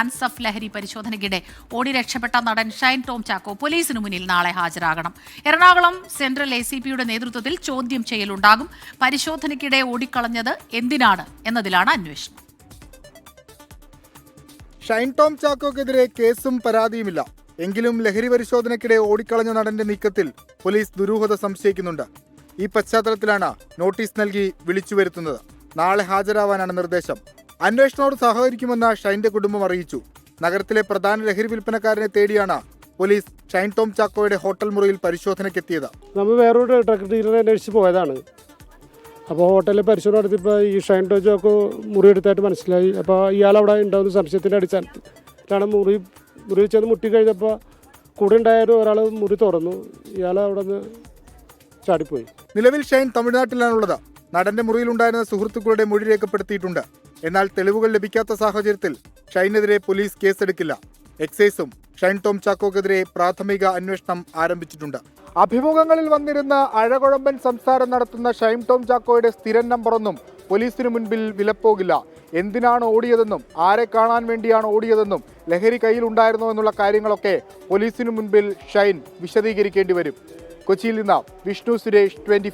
ആൻസഫ് ലഹരി പരിശോധനയ്ക്കിടെ ഓടി രക്ഷപ്പെട്ട നടൻ ഷൈൻ ടോം ചാക്കോ പോലീസിനു മുന്നിൽ നാളെ ഹാജരാകണം. എറണാകുളം സെൻട്രൽ എ സി പിയുടെ നേതൃത്വത്തിൽ ചോദ്യം ചെയ്യലുണ്ടാകും. പരിശോധനയ്ക്കിടെ ഓടിക്കളഞ്ഞത് എന്തിനാണ് എന്നതിലാണ് അന്വേഷണം. ഷൈൻ ടോം ചാക്കോക്കെതിരെ കേസും പരാതിയുമില്ല. എങ്കിലും ലഹരി പരിശോധനയ്ക്കിടെ ഓടിക്കളഞ്ഞ നടന്റെ നീക്കത്തിൽ പോലീസ് ദുരൂഹത സംശയിക്കുന്നുണ്ട്. ഈ പശ്ചാത്തലത്തിലാണ് നോട്ടീസ് നൽകി വിളിച്ചു വരുത്തുന്നത് നാളെ ഹാജരാവാനാണ് നിർദ്ദേശം. അന്വേഷണത്തോട് സഹകരിക്കുമെന്ന് ഷൈന്റെ കുടുംബം അറിയിച്ചു. നഗരത്തിലെ പ്രധാന ലഹരി വിൽപ്പനക്കാരനെ തേടിയാണ് പോലീസ് ഷൈൻ ടോം ചാക്കോയുടെ ഹോട്ടൽ മുറിയിൽ പരിശോധനയ്ക്ക് എത്തിയത് നമ്മൾ വേറൊരു ട്രക്ക് ഡീലറെ അന്വേഷിച്ച് പോയതാണ്. അപ്പോൾ ഹോട്ടലിൽ പരിശോധന നടത്തിയപ്പോൾ ഈ ഷൈൻ ടോം ചാക്കോ മുറി എടുത്തായിട്ട് മനസ്സിലായി. അപ്പോൾ ഇയാൾ അവിടെ ഉണ്ടാവുന്ന സംശയത്തിന്റെ അടിസ്ഥാനത്തിലാണ് മുറി മുറി ചെന്ന് മുട്ടി കഴിഞ്ഞപ്പോൾ കൂടെ ഉണ്ടായ ഒരാൾ മുറി തുറന്നു. ഇയാൾ അവിടെ നിന്ന് ചാടിപ്പോയി. നിലവിൽ ഷൈൻ തമിഴ്നാട്ടിലാണുള്ളത്. നടന്റെ മുറിയിലുണ്ടായിരുന്ന സുഹൃത്തുക്കളുടെ മൊഴി രേഖപ്പെടുത്തിയിട്ടുണ്ട്. എന്നാൽ തെളിവുകൾ ലഭിക്കാത്ത സാഹചര്യത്തിൽ ഷൈനെതിരെ പോലീസ് കേസെടുക്കില്ല. എക്സൈസും ഷൈൻ ടോം ചാക്കോക്കെതിരെ പ്രാഥമിക അന്വേഷണം ആരംഭിച്ചിട്ടുണ്ട്. അഭിമുഖങ്ങളിൽ വന്നിരുന്ന അഴകുഴമ്പൻ സംസാരം നടത്തുന്ന ഷൈൻ ടോം ചാക്കോയുടെ സ്ഥിരം നമ്പറൊന്നും പോലീസിനു മുൻപിൽ വിലപ്പോകില്ല. എന്തിനാണ് ഓടിയതെന്നും ആരെ കാണാൻ വേണ്ടിയാണ് ഓടിയതെന്നും ലഹരി കയ്യിൽ കയ്യിലുണ്ടായിരുന്നോ എന്നുള്ള കാര്യങ്ങളൊക്കെ പോലീസിനു മുൻപിൽ ഷൈൻ വിശദീകരിക്കേണ്ടി വരും. കൊച്ചിയിൽ നിന്ന് വിഷ്ണു സുരേഷ് ട്വന്റി